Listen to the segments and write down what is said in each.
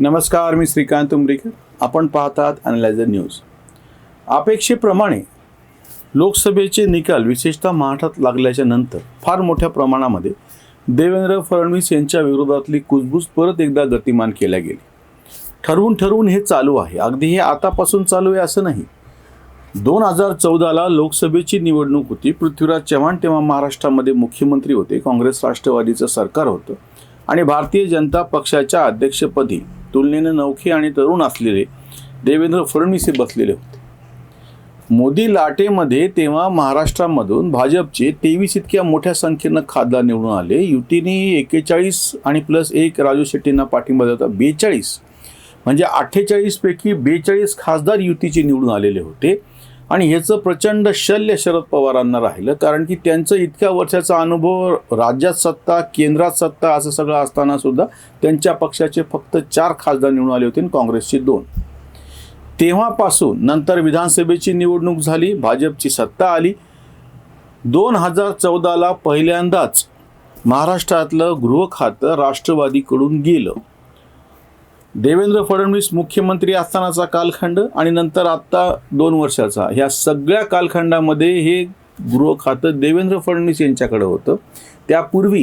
नमस्कार मी श्रीकांत उमरीकर. आपण पाहतात अनलायझर न्यूज अपेक्षेप्रमाणे लोकसभेचे निकाल विशेषतः महाराष्ट्रात लागल्याच्या नंतर फार मोठ्या प्रमाणामध्ये देवेंद्र फडणवीस यांच्या विरोधातली कुजबूज परत एकदा गतिमान केल्या गेली. ठरवून ठरवून हे चालू आहे. अगदी हे आतापासून चालू आहे असं नाही. दोन हजार चौदाला लोकसभेची निवडणूक होती. पृथ्वीराज चव्हाण तेव्हा महाराष्ट्रामध्ये मुख्यमंत्री होते. काँग्रेस राष्ट्रवादीचं सरकार होतं. आणि भारतीय जनता पक्षाच्या अध्यक्षपदी तुलनेने नौखे आणि तरुण असलेले देवेंद्र फडणवीस हे बसलेले होते. मोदी लाटेमध्ये तेव्हा महाराष्ट्रामधून भाजपचे तेवीस इतक्या मोठ्या संख्येनं खासदार निवडून आले. युतीने एकेचाळीस आणि प्लस एक राजू शेट्टींना पाठिंबा देता बेचाळीस म्हणजे अठ्ठेचाळीसपैकी बेचाळीस खासदार युतीचे निवडून आलेले होते. आणि ह्याचं प्रचंड शल्य शरद पवारांना राहिलं कारण की त्यांचं इतक्या वर्षाचा अनुभव राज्यात सत्ता केंद्रात सत्ता असं सगळं असताना सुद्धा त्यांच्या पक्षाचे फक्त चार खासदार निवडून आले होते आणि काँग्रेसचे दोन. तेव्हापासून नंतर विधानसभेची निवडणूक झाली भाजपची सत्ता आली. दोन हजार चौदाला पहिल्यांदाच महाराष्ट्रातलं गृह खातं राष्ट्रवादीकडून गेलं. देवेंद्र फडणवीस मुख्यमंत्री असतानाचा कालखंड आणि नंतर आत्ता दोन वर्षाचा. ह्या सगळ्या कालखंडामध्ये हे गृह खातं देवेंद्र फडणवीस यांच्याकडे होतं. त्यापूर्वी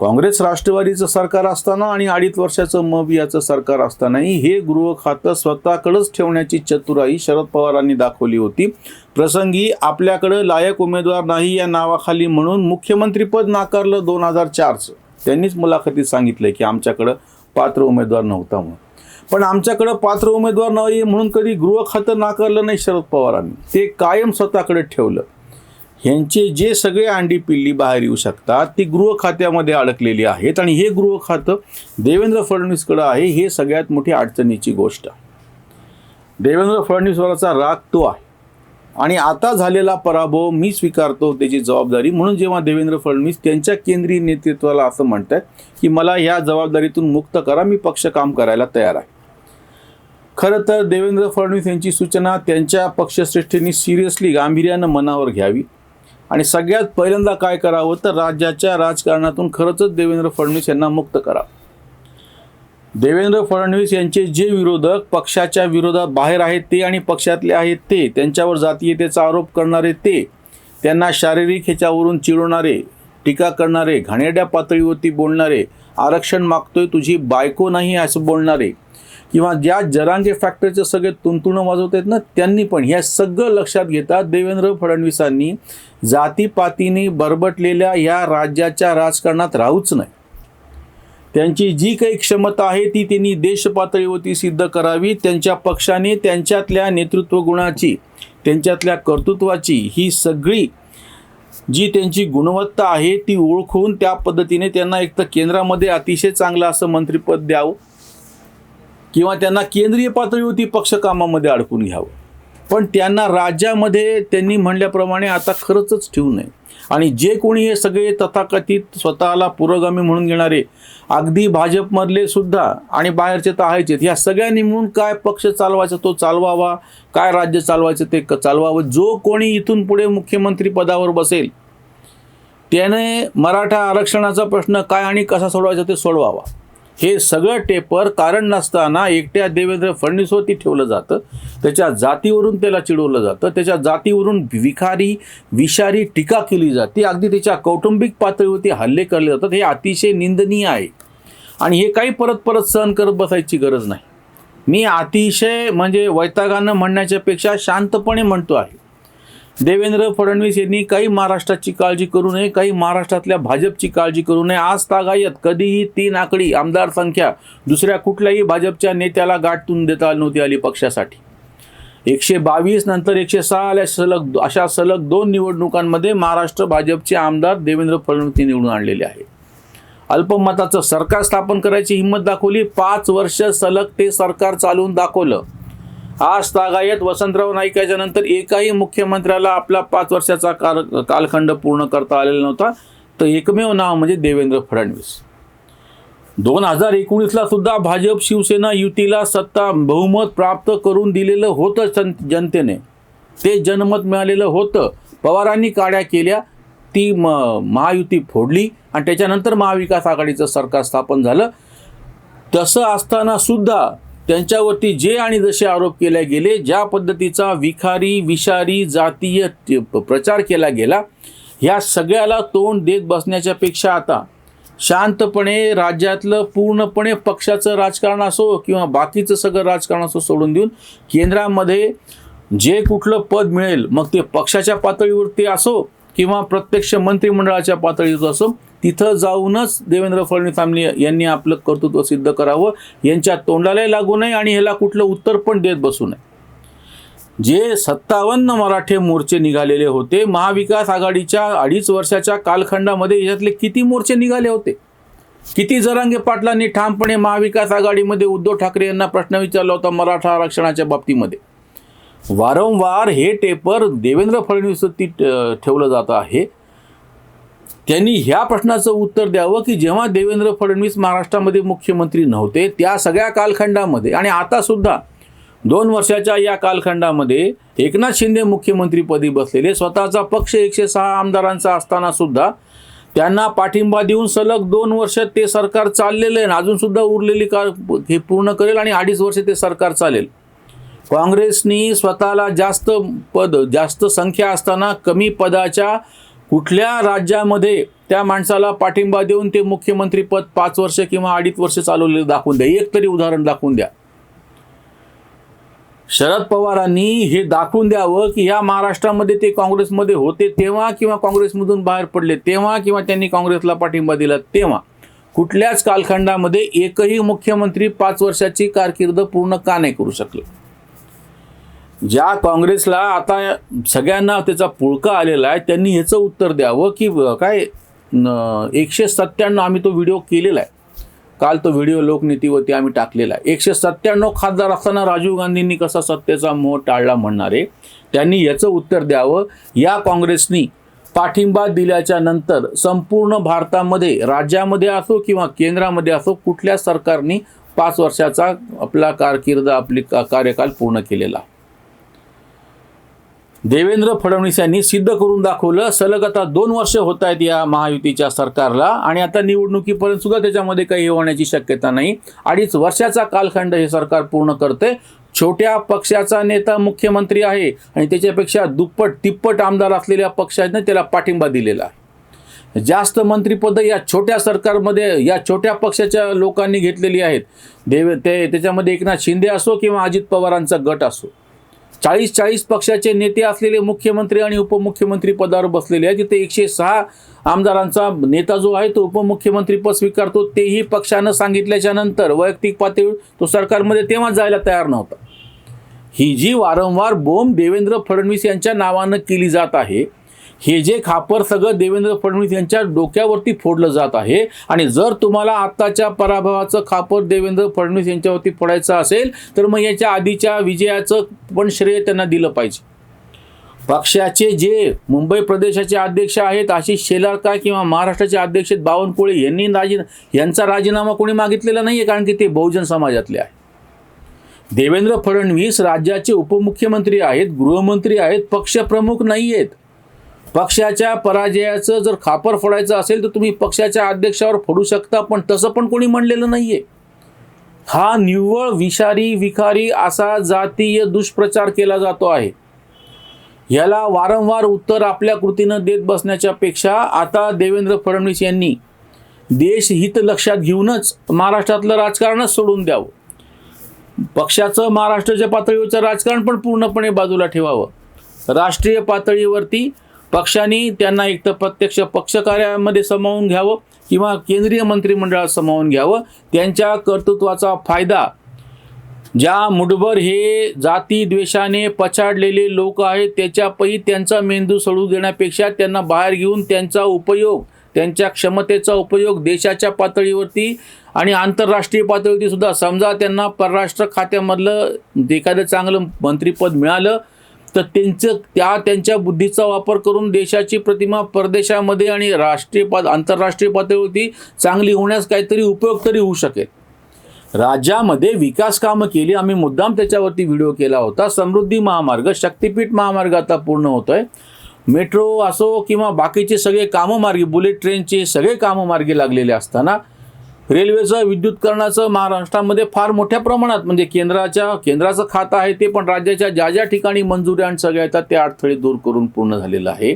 काँग्रेस राष्ट्रवादीचं सरकार असताना आणि अडीच वर्षाचं मब याचं सरकार असतानाही हे गृह खातं स्वतःकडंच ठेवण्याची चतुराई शरद पवारांनी दाखवली होती. प्रसंगी आपल्याकडं लायक उमेदवार नाही या नावाखाली म्हणून मुख्यमंत्रीपद नाकारलं दोन हजार चारचं. त्यांनीच मुलाखतीत सांगितलं की आमच्याकडं पात्र उमेदवार नव्हता म्हणून. पण आमच्याकडं पात्र उमेदवार नाही म्हणून कधी गृह खातं नाकारलं नाही शरद पवारांनी. ते कायम स्वतःकडे ठेवलं. ह्यांचे जे सगळे अंडी पिल्ली बाहेर येऊ शकतात ती गृह खात्यामध्ये अडकलेली आहेत आणि हे गृह खातं देवेंद्र फडणवीसकडं आहे हे सगळ्यात मोठी अडचणीची गोष्ट. आहे देवेंद्र फडणवीसवराचा राग तो आहे. आणि आता झालेला पराभव मी स्वीकारतो त्याची जबाबदारी. म्हणून जेव्हा देवेंद्र फडणवीस त्यांच्या केंद्रीय नेतृत्वाला असं म्हणत आहेत की मला ह्या जबाबदारीतून मुक्त करा मी पक्ष काम करायला तयार आहे. खरं तर देवेंद्र फडणवीस यांची सूचना त्यांच्या पक्षश्रेष्ठींनी सिरियसली गांभीर्यानं मनावर घ्यावी. आणि सगळ्यात पहिल्यांदा काय करावं तर राज्याच्या राजकारणातून खरंच देवेंद्र फडणवीस यांना मुक्त करावं. देवेंद्र फडणवीस यांचे जे विरोधक पक्षाच्या विरोधात बाहेर आहेत ते आणि पक्षातले आहेत ते त्यांच्यावर जातीयतेचा आरोप करणारे ते त्यांना शारीरिक ह्याच्यावरून चिडवणारे टीका करणारे घाणेरड्या पातळीवरती बोलणारे आरक्षण मागतोय तुझी बायको नाही असं बोलणारे किंवा ज्या जरांगे फॅक्टरीचे सगळे तुंतुणं वाजवत आहेत ना त्यांनी पण ह्या सगळं लक्षात घेता देवेंद्र फडणवीसांनी जातीपातीने बरबटलेल्या या राज्याच्या राजकारणात राहूच नाही. त्यांची जी काही क्षमता आहे ती त्यांनी देश पातळीवरती सिद्ध करावी. त्यांच्या पक्षाने त्यांच्यातल्या नेतृत्व गुणाची त्यांच्यातल्या कर्तृत्वाची ही सगळी जी त्यांची गुणवत्ता आहे ती ओळखून त्या पद्धतीने त्यांना एक तर केंद्रामध्ये अतिशय चांगलं असं मंत्रिपद द्यावं किंवा त्यांना केंद्रीय पातळीवरती पक्षकामामध्ये अडकून घ्यावं. पण त्यांना राज्यामध्ये त्यांनी म्हणल्याप्रमाणे आता खरंच ठेवू नये. आणि जे कोणी हे सगळे तथाकथित स्वतःला पुरोगामी म्हणून घेणारे अगदी भाजपमधले सुद्धा आणि बाहेरचे तर आहेच या सगळ्यांनी म्हणून काय पक्ष चालवायचा तो चालवावा काय राज्य चालवायचं ते क- चालवावं? जो कोणी इथून पुढे मुख्यमंत्री पदावर बसेल त्याने मराठा आरक्षणाचा प्रश्न काय आणि कसा सोडवायचा ते सोडवावा. हे सगळं टेपर कारण नसताना एकट्या देवेंद्र फडणवीसवरती ठेवलं जातं. त्याच्या जातीवरून त्याला चिडवलं जातं. त्याच्या जातीवरून विखारी विषारी टीका केली जाते. अगदी त्याच्या कौटुंबिक पातळीवरती हल्ले केले जातात. हे अतिशय निंदनीय आहे. आणि हे काही परत परत सहन करत बसायची गरज नाही. मी अतिशय म्हणजे वैतागानं म्हणण्याच्या पेक्षा शांतपणे म्हणतो आहे. देवेंद्र फडणवीस यांनी काही महाराष्ट्राची काळजी करू नये काही महाराष्ट्रातल्या भाजपची काळजी करू नये. आज तागायत कधीही तीन आकडी आमदार संख्या दुसऱ्या कुठल्याही भाजपच्या नेत्याला गाठतून देता नव्हती आली पक्षासाठी. एकशे बावीस नंतर एकशे सहा आल्या सलग अशा सलग दोन निवडणुकांमध्ये महाराष्ट्र भाजपचे आमदार देवेंद्र फडणवीस निवडून आणलेले आहे अल्पमताचं सरकार स्थापन करायची हिंमत दाखवली. पाच वर्ष सलग ते सरकार चालवून दाखवलं. आज तागायत वसंतराव नाईक नंतर एकाही मुख्यमंत्र्याला आपला पाच वर्षाचा काल कालखंड पूर्ण करता आलेला नव्हता तर एकमेव नाव म्हणजे देवेंद्र फडणवीस. दोन हजार एकोणीसला सुद्धा भाजप शिवसेना युतीला सत्ता बहुमत प्राप्त करून दिलेलं होतं जनतेने. ते जनमत मिळालेलं होतं. पवारांनी काड्या केल्या ती म महायुती फोडली आणि त्याच्यानंतर महाविकास आघाडीचं सरकार स्थापन झालं. तसं असताना सुद्धा त्यांच्यावरती जे आणि जसे आरोप केले गेले ज्या पद्धतीचा विखारी विषारी जातीय ते- प्रचार केला गेला ह्या सगळ्याला तोंड देत बसण्याच्या पेक्षा आता शांतपणे राज्यातलं पूर्णपणे पक्षाचं राजकारण असो किंवा बाकीचं सगळं राजकारण असो सोडून देऊन केंद्रामध्ये जे कुठलं पद मिळेल मग ते पक्षाच्या पातळीवरती असो किंवा प्रत्यक्ष मंत्रिमंडळाच्या पातळीवर असो तिथं जाऊनच देवेंद्र फडणवीस फॅमिली यांनी आपलं कर्तृत्व सिद्ध करावं यांच्या तोंडालाही लागू नये आणि ह्याला कुठलं उत्तर पण देत बसू नये. जे सत्तावन्न मराठे मोर्चे निघालेले होते महाविकास आघाडीच्या अडीच वर्षाच्या कालखंडामध्ये याच्यातले किती मोर्चे निघाले होते? किती जरांगे पाटलांनी ठामपणे महाविकास आघाडीमध्ये उद्धव ठाकरे यांना प्रश्न विचारला होता मराठा आरक्षणाच्या बाबतीमध्ये? वारंवार हे टेपर देवेंद्र फडणवीसवरती ठेवलं जात आहे. त्यांनी ह्या प्रश्नाचं उत्तर द्यावं की जेव्हा देवेंद्र फडणवीस महाराष्ट्रामध्ये मुख्यमंत्री नव्हते त्या सगळ्या कालखंडामध्ये आणि आता सुद्धा दोन वर्षाच्या या कालखंडामध्ये एकनाथ शिंदे मुख्यमंत्रीपदी बसलेले स्वतःचा पक्ष एकशे सहा आमदारांचा असताना सुद्धा त्यांना पाठिंबा देऊन सलग दोन वर्ष ते सरकार चाललेलं आहे आणि अजून सुद्धा उरलेली का हे पूर्ण करेल आणि अडीच वर्ष ते सरकार चालेल. काँग्रेसनी स्वतःला जास्त पद जास्त संख्या असताना कमी पदाच्या कुठल्या राज्यामध्ये त्या माणसाला पाठिंबा देऊन ते मुख्यमंत्री पद पाच वर्ष किंवा अडीच वर्ष चालवलेलं दाखवून द्या. एक तरी उदाहरण दाखवून द्या. शरद पवारांनी हे दाखवून द्यावं की या महाराष्ट्रामध्ये ते काँग्रेसमध्ये होते तेव्हा किंवा काँग्रेसमधून बाहेर पडले तेव्हा किंवा त्यांनी काँग्रेसला पाठिंबा दिला तेव्हा. कुठल्याच कालखंडामध्ये एकही मुख्यमंत्री पाच वर्षाची कारकीर्द पूर्ण का नाही करू शकले? ज्या काँग्रेसला आता सगळ्यांना त्याचा पुळका आलेला आहे त्यांनी ह्याचं उत्तर द्यावं की काय एकशे सत्त्याण्णव आम्ही तो व्हिडिओ केलेला आहे. काल तो व्हिडिओ लोकनीतीवरती आम्ही टाकलेला आहे. एकशे सत्त्याण्णव खासदार असताना राजीव गांधींनी कसा सत्तेचा मोह टाळला म्हणणारे त्यांनी याचं उत्तर द्यावं. या काँग्रेसनी पाठिंबा दिल्याच्या नंतर संपूर्ण भारतामध्ये राज्यामध्ये असो किंवा केंद्रामध्ये असो कुठल्या सरकारनी पाच वर्षाचा आपला कारकीर्द आपली का- कार्यकाल पूर्ण केलेला देवेंद्र फडणवीस यांनी सिद्ध करून दाखवलं सलग आता दोन वर्ष होत आहेत या महायुतीच्या सरकारला आणि आता निवडणुकीपर्यंत सुद्धा त्याच्यामध्ये काही होण्याची शक्यता नाही. अडीच वर्षाचा कालखंड हे सरकार पूर्ण करते. छोट्या पक्षाचा नेता मुख्यमंत्री आहे आणि त्याच्यापेक्षा दुप्पट तिप्पट आमदार असलेल्या पक्षाने त्याला पाठिंबा दिलेला आहे. जास्त मंत्रिपद या छोट्या सरकारमध्ये या छोट्या पक्षाच्या लोकांनी घेतलेली आहेत. देव ते त्याच्यामध्ये एकनाथ शिंदे असो किंवा अजित पवारांचा गट असो. चाळीस चाळीस पक्षाचे नेते असलेले मुख्यमंत्री आणि उपमुख्यमंत्री पदावर बसलेले आहेत. तिथे एकशे सहा आमदारांचा नेता जो आहे तो उपमुख्यमंत्री पद स्वीकारतो. तेही पक्षानं सांगितल्याच्या नंतर वैयक्तिक पातळीवर तो सरकारमध्ये तेव्हा जायला तयार नव्हता. ही जी वारंवार बोंब देवेंद्र फडणवीस यांच्या नावानं केली जात आहे हे जे खापर सगळं देवेंद्र फडणवीस यांच्या डोक्यावरती फोडलं जात आहे आणि जर तुम्हाला आत्ताच्या पराभवाचं खापर देवेंद्र फडणवीस यांच्यावरती फोडायचं असेल तर मग याच्या आधीच्या विजयाचं पण श्रेय त्यांना दिलं पाहिजे. पक्षाचे जे मुंबई प्रदेशाचे अध्यक्ष आहेत आशिष शेलारकर किंवा महाराष्ट्राचे अध्यक्ष बावनकुळे यांनी राजी यांचा राजीनामा कोणी मागितलेला नाही आहे कारण की ते बहुजन समाजातले आहे देवेंद्र फडणवीस राज्याचे उपमुख्यमंत्री आहेत गृहमंत्री आहेत पक्षप्रमुख नाही आहेत पक्षाच्या पराजयाचं जर खापर फोडायचं असेल तर तुम्ही पक्षाच्या अध्यक्षावर फोडू शकता पण तसं पण कोणी म्हणलेलं नाहीये. हा निव्वळ विषारी विखारी असा जातीय दुष्प्रचार केला जातो आहे. याला वारंवार उत्तर आपल्या कृतीनं देत बसण्याच्या पेक्षा आता देवेंद्र फडणवीस यांनी देशहित लक्षात घेऊनच महाराष्ट्रातलं राजकारणच सोडून द्यावं. पक्षाचं महाराष्ट्राच्या पातळीवरचं राजकारण पण पूर्णपणे बाजूला ठेवावं. राष्ट्रीय पातळीवरती पक्षाने त्यांना एक तर प्रत्यक्ष पक्ष कार्यामध्ये सामावून घ्यावं किंवा केंद्रीय मंत्रिमंडळात सामावून घ्यावं. त्यांच्या कर्तृत्वाचा फायदा ज्या मुठभर हे जाती द्वेषाने पछाडलेले लोक आहेत त्याच्यापैकी त्यांचा मेंदू सळू देण्यापेक्षा त्यांना बाहेर घेऊन त्यांचा उपयोग त्यांच्या क्षमतेचा उपयोग देशाच्या पातळीवरती आणि आंतरराष्ट्रीय पातळीवरती सुद्धा. समजा त्यांना परराष्ट्र खात्यामधलं एखादं चांगलं मंत्रिपद मिळालं तर त्यांचं त्या त्यांच्या बुद्धीचा वापर करून देशाची प्रतिमा परदेशामध्ये आणि राष्ट्रीय पा आंतरराष्ट्रीय पातळीवरती चांगली होण्यास काहीतरी उपयोग तरी होऊ शकेल. राज्यामध्ये विकास कामं केली आम्ही मुद्दाम त्याच्यावरती व्हिडिओ केला होता. समृद्धी महामार्ग शक्तिपीठ महामार्ग आता पूर्ण होतोय. मेट्रो असो किंवा बाकीचे सगळे कामं मार्गी बुलेट ट्रेनचे सगळे कामं मार्गी लागलेले असताना रेल्वेचं विद्युतकरणाचं महाराष्ट्रामध्ये फार मोठ्या प्रमाणात म्हणजे केंद्राच्या केंद्राचं खातं आहे ते पण राज्याच्या ज्या ज्या ठिकाणी मंजुरी आणि सगळ्या येतात ते अडथळे दूर करून पूर्ण झालेलं आहे.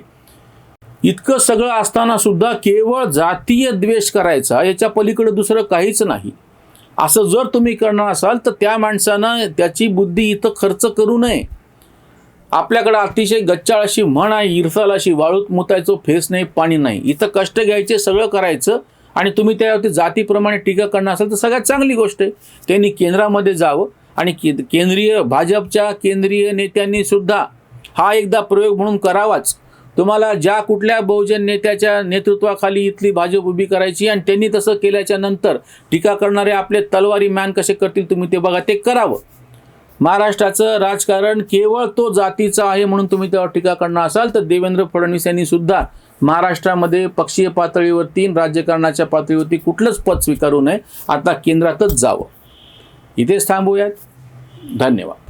इतकं सगळं असताना सुद्धा केवळ जातीय द्वेष करायचा याच्या पलीकडे दुसरं काहीच नाही. असं जर तुम्ही करणार असाल तर त्या माणसानं त्याची बुद्धी इथं खर्च करू नये. आपल्याकडं अतिशय गच्चाळ अशी म्हण आहे इरसाल अशी वाळूत मुतायचो फेस नाही पाणी नाही. इथं कष्ट घ्यायचे सगळं करायचं आणि तुम्ही त्यावरती जातीप्रमाणे टीका करणार असाल तर सगळ्यात चांगली गोष्ट आहे. त्यांनी केंद्रामध्ये जावं आणि के केंद्रीय भाजपच्या केंद्रीय नेत्यांनी सुद्धा हा एकदा प्रयोग म्हणून करावाच. तुम्हाला ज्या कुठल्या बहुजन नेत्याच्या नेतृत्वाखाली इथली भाजप उभी करायची आणि त्यांनी तसं केल्याच्यानंतर टीका करणारे आपले तलवारी मॅन कसे करतील तुम्ही ते बघा ते करावं. महाराष्ट्राचं राजकारण केवळ तो जातीचा आहे म्हणून तुम्ही त्यावर टीका करणार असाल तर देवेंद्र फडणवीस यांनी सुद्धा महाराष्ट्रामध्ये पक्षीय पातळीवरती तीन राज्यकारणाच्या पातळीवरती कुठलंच पद स्वीकारू नये. आता केंद्रातच जावं. इथेच थांबूयात. धन्यवाद.